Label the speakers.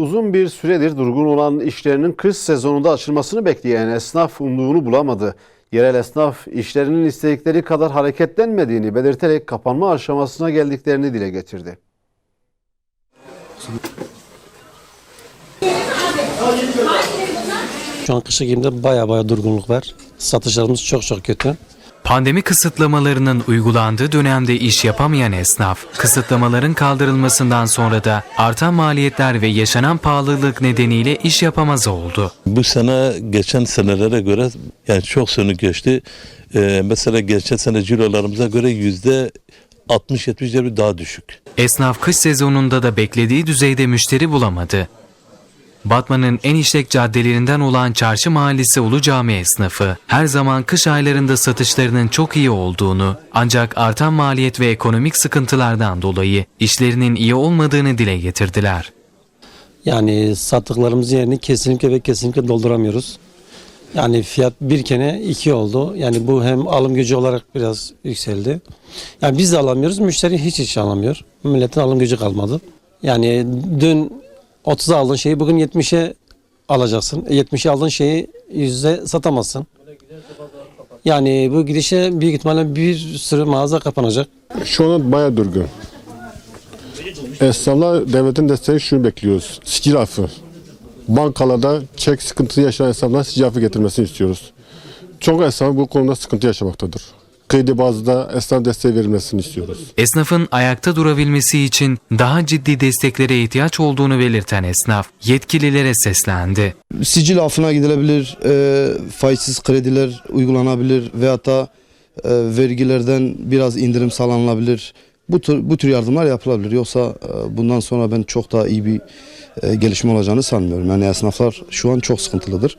Speaker 1: Uzun bir süredir durgun olan işlerinin kış sezonunda açılmasını bekleyen esnaf umduğunu bulamadı. Yerel esnaf işlerinin istedikleri kadar hareketlenmediğini belirterek kapanma aşamasına geldiklerini dile getirdi.
Speaker 2: Şu an kışa giyimde baya baya durgunluk var. Satışlarımız çok çok kötü.
Speaker 3: Pandemi kısıtlamalarının uygulandığı dönemde iş yapamayan esnaf, kısıtlamaların kaldırılmasından sonra da artan maliyetler ve yaşanan pahalılık nedeniyle iş yapamaz oldu.
Speaker 4: Bu sene geçen senelere göre yani çok sönük geçti. Ee, mesela geçen sene cirolarımıza göre yüzde 60-70 daha düşük.
Speaker 3: Esnaf kış sezonunda da beklediği düzeyde müşteri bulamadı. Batman'ın en işlek caddelerinden olan Çarşı Mahallesi Ulu Cami esnafı her zaman kış aylarında satışlarının çok iyi olduğunu ancak artan maliyet ve ekonomik sıkıntılardan dolayı işlerinin iyi olmadığını dile getirdiler.
Speaker 2: Yani sattıklarımız yerini kesinlikle ve kesinlikle dolduramıyoruz. Yani fiyat bir kene iki oldu. Yani bu hem alım gücü olarak biraz yükseldi. Yani biz de alamıyoruz. Müşteri hiç hiç alamıyor. Milletin alım gücü kalmadı. Yani dün 30'a aldığın şeyi bugün 70'e alacaksın. E, 70'e aldığın şeyi 100'e satamazsın. Yani bu gidişe büyük ihtimalle bir sürü mağaza kapanacak.
Speaker 5: Şu an bayağı durgun. Esnaflar devletin desteği şunu bekliyoruz. Sicil affı. Bankalarda çek sıkıntısı yaşayan esnaflar sicil affı getirmesini istiyoruz. Çok esnaf bu konuda sıkıntı yaşamaktadır. Kredi bazında esnaf desteği verilmesini istiyoruz.
Speaker 3: Esnafın ayakta durabilmesi için daha ciddi desteklere ihtiyaç olduğunu belirten esnaf yetkililere seslendi.
Speaker 6: sicil affına gidilebilir, e, faizsiz krediler uygulanabilir veyahut da e, vergilerden biraz indirim sağlanabilir. Bu tür, bu tür yardımlar yapılabilir. Yoksa e, bundan sonra ben çok daha iyi bir e, gelişme olacağını sanmıyorum. Yani esnaflar şu an çok sıkıntılıdır.